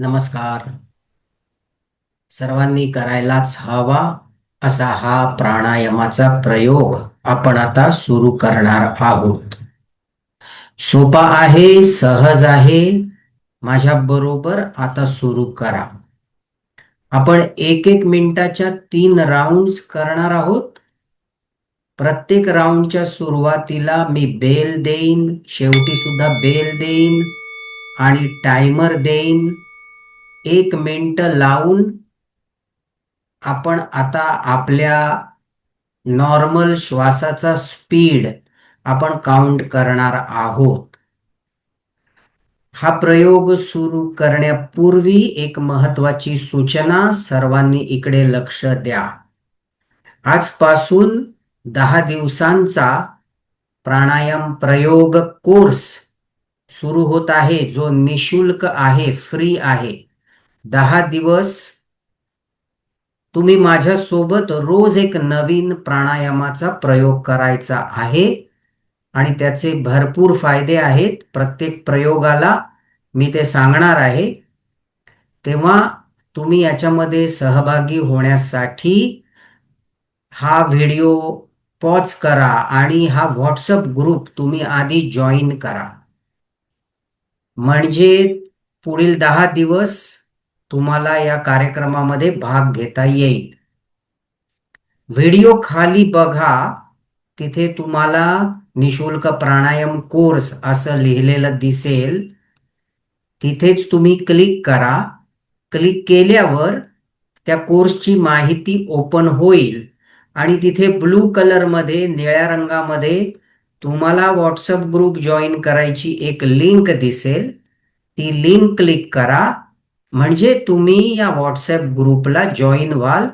नमस्कार. सर्वांनी करायलाच हवा असा हा प्राणायामाचा प्रयोग आपण आता सुरू करणार आहोत. सोपा आहे सहज आहे माझ्या बरोबर आता सुरू करा. आपण एक एक मिनिटाच्या तीन राऊंड करणार आहोत. प्रत्येक राऊंडच्या सुरुवातीला मी बेल देईन शेवटी सुद्धा बेल देईन आणि टायमर देईन. एक मिनिट लावून आपण आता आपल्या नॉर्मल श्वासाचा स्पीड आपण काउंट करणार आहोत. हा प्रयोग सुरू करण्यापूर्वी एक महत्वाची सूचना सर्वांनी इकडे लक्ष द्या. आजपासून दहा दिवसांचा प्राणायाम प्रयोग कोर्स सुरू होत आहे जो निशुल्क आहे फ्री आहे. दहा दिवस तुम्ही माझ्यासोबत रोज एक नवीन प्राणायामाचा प्रयोग करायचा आहे. आणि त्याचे भरपूर फायदे आहेत. प्रत्येक प्रयोगाला मी ते सांगणार आहे. तेव्हा तुम्ही याच्यामध्ये सहभागी होण्यासाठी हा व्हिडिओ पॉज करा आणि हा व्हॉट्सअप ग्रुप तुम्ही आधी जॉईन करा. म्हणजे पुढील दहा दिवस तुम्हाला या कार्यक्रमामध्ये भाग घेता येईल. व्हिडिओ खाली बघा. तिथे तुम्हाला निशुल्क प्राणायाम कोर्स असं लिहिलेलं दिसेल. तिथेच तुम्ही क्लिक करा. क्लिक केल्यावर त्या कोर्सची माहिती ओपन होईल. आणि तिथे ब्लू कलरमध्ये निळ्या रंगामध्ये तुम्हाला व्हॉट्सअप ग्रुप जॉईन करायची एक लिंक दिसेल. ती लिंक क्लिक करा. म्हणजे तुम्ही या व्हॉट्सअप ग्रुपला जॉईन व्हाल.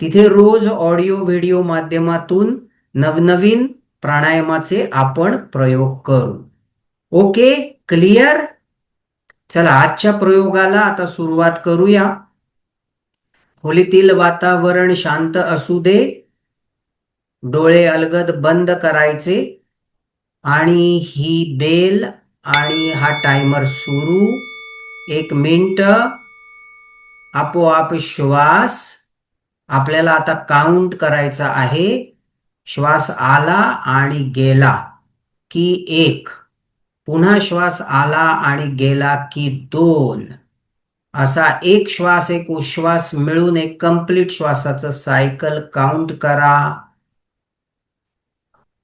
तिथे रोज ऑडिओ व्हिडिओ माध्यमातून नवनवीन प्राणायामाचे आपण प्रयोग करू. ओके क्लिअर चला आजच्या प्रयोगाला आता सुरुवात करूया. खोलीतील वातावरण शांत असू दे. डोळे अलगद बंद करायचे. आणि ही बेल आणि हा टायमर सुरू. एक मिनिट. आपोआप श्वास आपल्याला आता काउंट करायचा आहे. श्वास आला आणि गेला की एक. पुन्हा श्वास आला आणि गेला की दोन. असा एक श्वास एक उश्वास मिळून एक कंप्लीट श्वासाचं सायकल काउंट करा.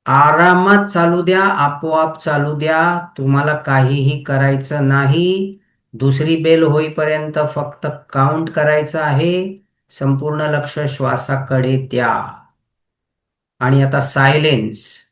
आरामात चालू द्या आपोआप चालू द्या. तुम्हाला काहीही करायचं नाही. दुसरी बेल होईपर्यंत फक्त काउंट करायचं आहे. संपूर्ण लक्ष श्वासाकडे द्या. आणि आता सायलेन्स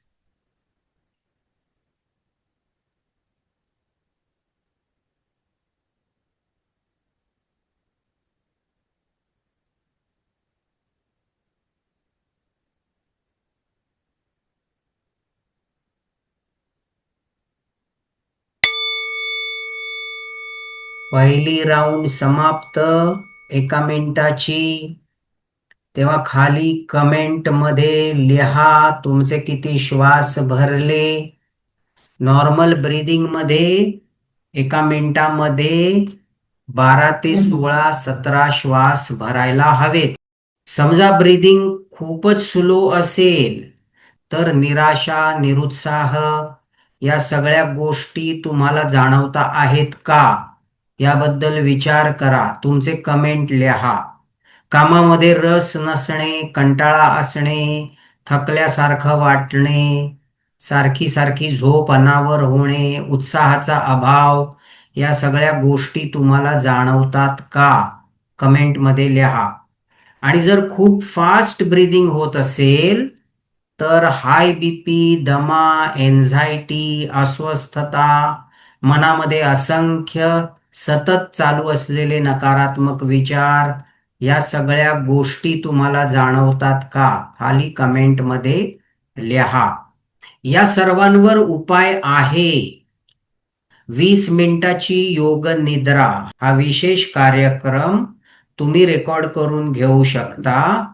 पहिली राऊंड समाप्त. एका मिनिटाची. तेव्हा खाली कमेंटमध्ये लिहा तुमचे किती श्वास भरले. नॉर्मल ब्रीदिंगमध्ये एका मिनिटामध्ये बारा ते सोळा सतरा श्वास भरायला हवेत. समजा ब्रीदिंग खूपच स्लो असेल तर निराशा निरुत्साह या सगळ्या गोष्टी तुम्हाला जाणवता आहेत का? याबद्दल विचार करा. तुमचे कमेंट लिहा. कामामध्ये रस नसणे कंटाळा असणे थकल्यासारखं वाटणे सारखी सारखी झोप अनावर होणे उत्साहाचा अभाव या सगळ्या गोष्टी तुम्हाला जाणवतात का? कमेंटमध्ये लिहा. आणि जर खूप फास्ट ब्रीदिंग होत असेल तर हाय बीपी दमा एन्झायटी अस्वस्थता मनामध्ये असंख्य सतत चालू असलेले नकारात्मक विचार या सगळ्या गोष्टी तुम्हाला जाणवतात का? खाली कमेंटमध्ये लिहा. या सर्वांवर उपाय आहे. वीस मिनिटाची योग निद्रा. हा विशेष कार्यक्रम तुम्ही रेकॉर्ड करून घेऊ शकता.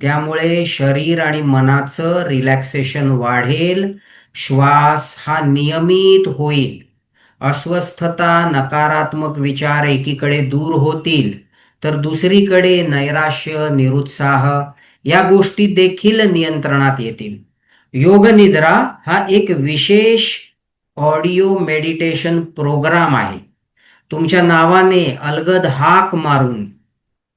त्यामुळे शरीर आणि मनाचं रिलॅक्सेशन वाढेल. श्वास हा नियमित होईल. अस्वस्थता नकारात्मक विचार एकीकडे दूर होतील तर दुसरीकडे नैराश्य निरुत्साह या गोष्टी देखील नियंत्रणात येतील. योग निद्रा हा एक विशेष ऑडिओ मेडिटेशन प्रोग्राम आहे. तुमच्या नावाने अलगद हाक मारून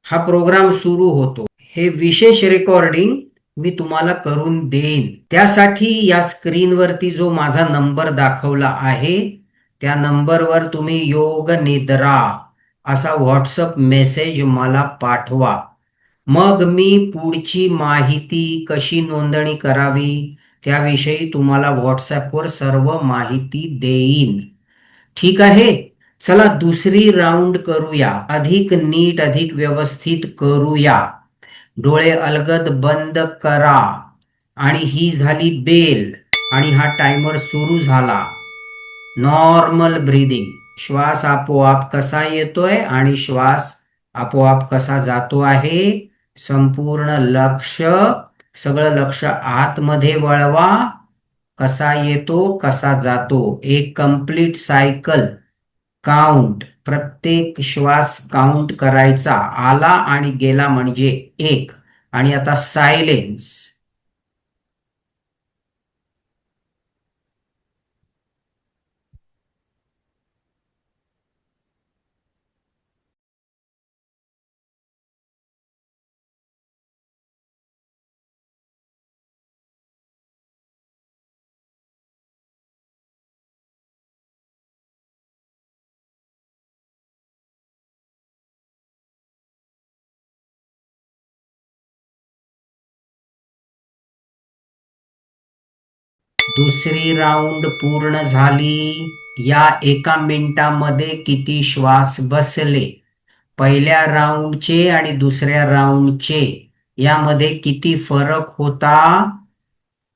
हा प्रोग्राम सुरू होतो. हे विशेष रेकॉर्डिंग मी तुम्हाला करून देईन. त्यासाठी या स्क्रीनवरती जो माझा नंबर दाखवला आहे त्या नंबरवर तुम्ही योग निद्रा असा व्हॉट्सअप मेसेज मला पाठवा. मग मी पुढची माहिती कशी नोंदणी करावी त्याविषयी तुम्हाला व्हॉट्सॲपवर सर्व माहिती देईन. ठीक आहे? चला दुसरी राऊंड करूया. अधिक नीट अधिक व्यवस्थित करूया. डोळे अलगद बंद करा. आणि ही झाली बेल. आणि हा टायमर सुरू झाला. नॉर्मल ब्रीदिंग श्वास आपोआप कसा येतोय आणि श्वास आपोआप कसा जातो आहे? संपूर्ण लक्ष सगळं लक्ष आतमध्ये वळवा. कसा येतो कसा जातो? एक कंप्लीट सायकल काउंट प्रत्येक श्वास काउंट करायचा. आला आणि गेला म्हणजे एक. आणि आता सायलेन्स दुसरी राऊंड पूर्ण झाली. या एका मिनिटामध्ये किती श्वास बसले? पहिल्या राऊंडचे आणि दुसऱ्या राऊंडचे यामध्ये किती फरक होता?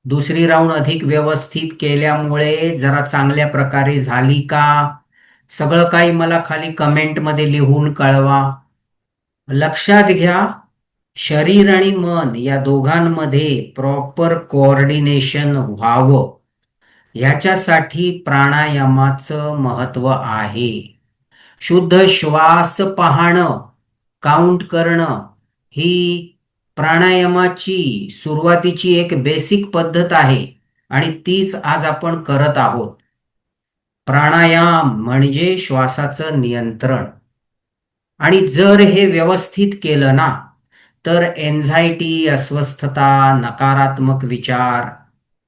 दुसरी राऊंड अधिक व्यवस्थित केल्यामुळे जरा चांगल्या प्रकारे झाली का? सगळं काही मला खाली कमेंटमध्ये लिहून कळवा. लक्षात घ्या शरीर आणि मन या दोघांमध्ये प्रॉपर कोऑर्डिनेशन व्हावं. ह्याच्यासाठी प्राणायामाचं महत्त्व आहे. शुद्ध श्वास पाहणं काउंट करणं ही प्राणायामाची सुरुवातीची एक बेसिक पद्धत आहे आणि तीच आज आपण करत आहोत. प्राणायाम म्हणजे श्वासाचं नियंत्रण. आणि जर हे व्यवस्थित केलं ना तर एन्झायटी अस्वस्थता नकारात्मक विचार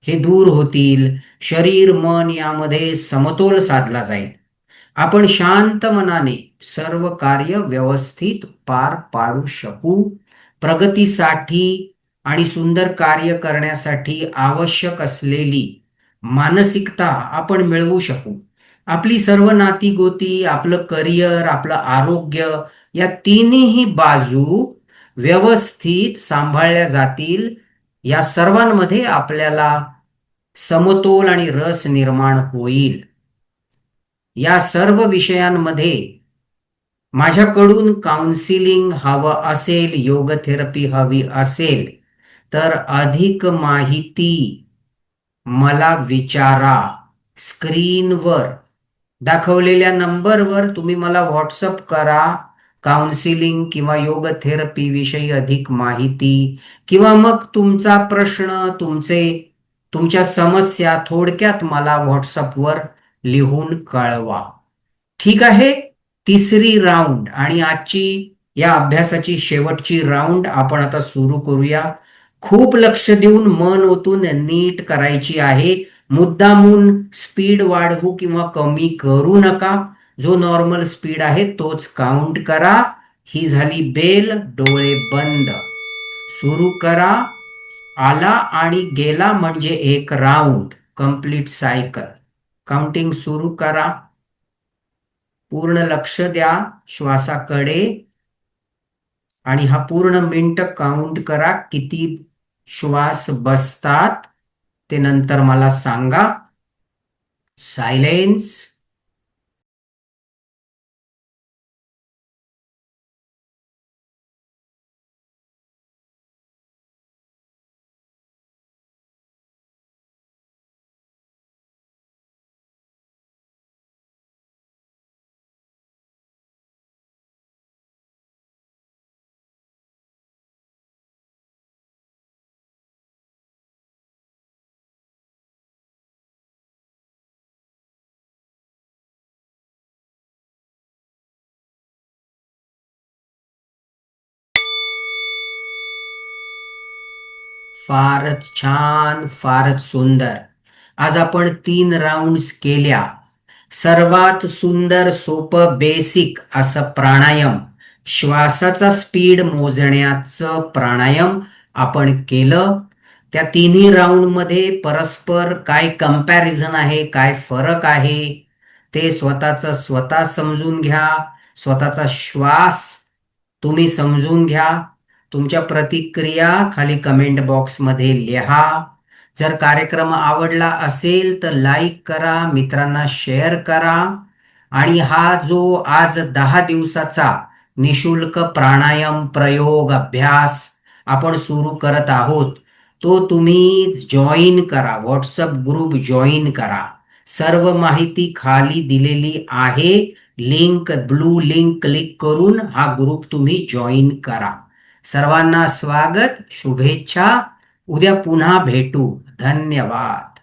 हे दूर होतील. शरीर मन यामध्ये समतोल साधला जाईल. आपण शांत मनाने सर्व कार्य व्यवस्थित पार पाडू शकू. प्रगतीसाठी आणि सुंदर कार्य करण्यासाठी आवश्यक असलेली मानसिकता आपण मिळवू शकू. आपली सर्व नाती गोती आपलं करिअर आपलं आरोग्य या तिन्ही बाजू व्यवस्थित सांभाळल्या जातील या सर्वांमध्ये आपल्याला समतोल आणि रस निर्माण होईल. या सर्व विषयांमध्ये माझ्याकडून काउन्सिलिंग हवं असेल योग थेरपी हवी असेल तर अधिक माहिती मला विचारा. स्क्रीनवर दाखवलेल्या नंबरवर तुम्ही मला व्हॉट्सअप करा. काउन्सिलिंग किंवा योग थेरपी विषयी अधिक माहिती. किंवा मग तुमचा प्रश्न तुमचे तुमच्या समस्या थोडक्यात मला व्हॉट्सअपवर लिहून कळवा. ठीक आहे? तिसरी राऊंड आणि आजची या अभ्यासाची शेवटची राऊंड आपण आता सुरू करूया. खूप लक्ष देऊन मन ओतून नीट करायची आहे. मुद्दामून स्पीड वाढवू किंवा कमी करू नका. जो नॉर्मल स्पीड आहे तोच काउंट करा. ही झाली बेल डोळे बंद. सुरू करा. आला आणि गेला म्हणजे एक राऊंड कंप्लीट सायकल काउंटिंग सुरू करा. पूर्ण लक्ष द्या श्वासाकडे. आणि हा पूर्ण मिनिट काउंट करा. किती श्वास बसतात ते नंतर मला सांगा. सायलेन्स फारच छान फारच सुंदर. आज आपण तीन राऊंड्स केल्या. सर्वात सुंदर सोपं बेसिक असं प्राणायाम. श्वासाचा स्पीड मोजण्याचं प्राणायाम आपण केलं. त्या तिन्ही राऊंडमध्ये परस्पर काय कंपॅरिझन आहे काय फरक आहे ते स्वतःचं स्वतः समजून घ्या. स्वतःचा श्वास तुम्ही समजून घ्या. तुमच्या प्रतिक्रिया खाली कमेंट बॉक्समध्ये लिहा. जर कार्यक्रम आवडला असेल तर लाईक करा मित्रांना शेअर करा. आणि हा जो आज दहा दिवसाचा निशुल्क प्राणायाम प्रयोग अभ्यास आपण सुरू करत आहोत तो तुम्ही जॉईन करा. व्हॉट्सअप ग्रुप जॉईन करा. सर्व माहिती खाली दिलेली आहे. लिंक ब्लू लिंक क्लिक करून हा ग्रुप तुम्ही जॉईन करा. सर्वांना स्वागत शुभेच्छा. उद्या पुन्हा भेटू. धन्यवाद.